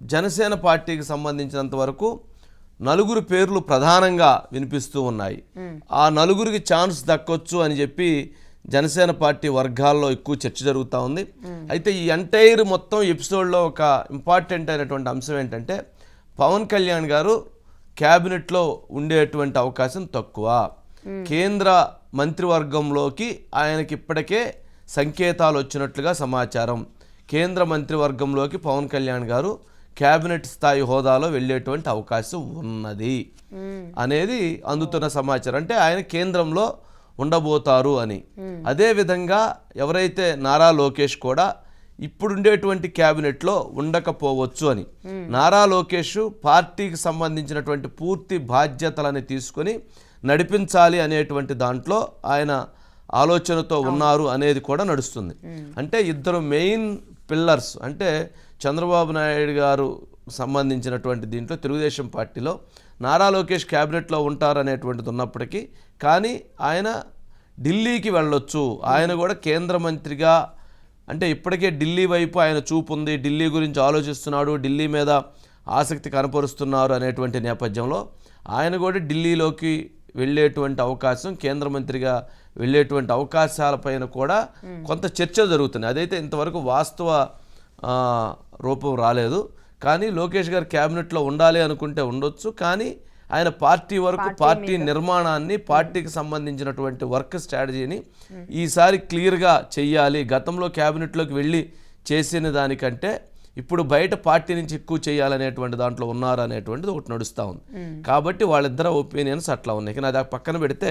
జనసేన పార్టీకి సంబంధించినంత వరకు నలుగురు పేర్లు ప్రధానంగా వినిపిస్తూ ఉన్నాయి. ఆ నలుగురికి ఛాన్స్ దక్కొచ్చు అని చెప్పి జనసేన పార్టీ వర్గాల్లో ఎక్కువ చర్చ జరుగుతూ ఉంది. అయితే ఈ ఎంటైర్ మొత్తం ఎపిసోడ్లో ఒక ఇంపార్టెంట్ అయినటువంటి అంశం ఏంటంటే పవన్ కళ్యాణ్ గారు క్యాబినెట్లో ఉండేటువంటి అవకాశం తక్కువ. కేంద్ర మంత్రివర్గంలోకి ఆయనకి ఇప్పటికే సంకేతాలు వచ్చినట్లుగా సమాచారం. కేంద్ర మంత్రివర్గంలోకి పవన్ కళ్యాణ్ గారు క్యాబినెట్ స్థాయి హోదాలో వెళ్ళేటువంటి అవకాశం ఉన్నది అనేది అందుతున్న సమాచారం. అంటే ఆయన కేంద్రంలో ఉండబోతారు అని. అదే విధంగా ఎవరైతే నారా లోకేష్ కూడా ఇప్పుడుండేటువంటి క్యాబినెట్లో ఉండకపోవచ్చు అని. నారా లోకేష్ పార్టీకి సంబంధించినటువంటి పూర్తి బాధ్యతలని తీసుకొని నడిపించాలి అనేటువంటి దాంట్లో ఆయన ఆలోచనతో ఉన్నారు అనేది కూడా నడుస్తుంది. అంటే ఇద్దరు మెయిన్ పిల్లర్స్ అంటే చంద్రబాబు నాయుడు గారు సంబంధించినటువంటి దీంట్లో తెలుగుదేశం పార్టీలో నారా లోకేష్ క్యాబినెట్లో ఉంటారు అనేటువంటిది ఉన్నప్పటికీ కానీ ఆయన ఢిల్లీకి వెళ్ళొచ్చు. ఆయన కూడా కేంద్ర మంత్రిగా అంటే ఇప్పటికే ఢిల్లీ వైపు ఆయన చూపు ఉంది. ఢిల్లీ గురించి ఆలోచిస్తున్నాడు. ఢిల్లీ మీద ఆసక్తి కనపరుస్తున్నారు అనేటువంటి నేపథ్యంలో ఆయన కూడా ఢిల్లీలోకి వెళ్ళేటువంటి అవకాశం కేంద్ర మంత్రిగా వెళ్ళేటువంటి అవకాశాలపైన కూడా కొంత చర్చ జరుగుతుంది అదైతే ఇంతవరకు వాస్తవ రూపం రాలేదు. కానీ లోకేష్ గారు క్యాబినెట్లో ఉండాలి అనుకుంటే ఉండొచ్చు. కానీ ఆయన పార్టీ వరకు పార్టీ నిర్మాణాన్ని పార్టీకి సంబంధించినటువంటి వర్క్ స్ట్రాటజీని ఈసారి క్లియర్గా చెయ్యాలి. గతంలో క్యాబినెట్లోకి వెళ్ళి చేసిన దానికంటే ఇప్పుడు బయట పార్టీ నుంచి ఎక్కువ చేయాలనేటువంటి దాంట్లో ఉన్నారు అనేటువంటిది ఒకటి నడుస్తూ ఉంది. కాబట్టి వాళ్ళిద్దరు ఒపీనియన్స్ అట్లా ఉన్నాయి. కానీ అది పక్కన పెడితే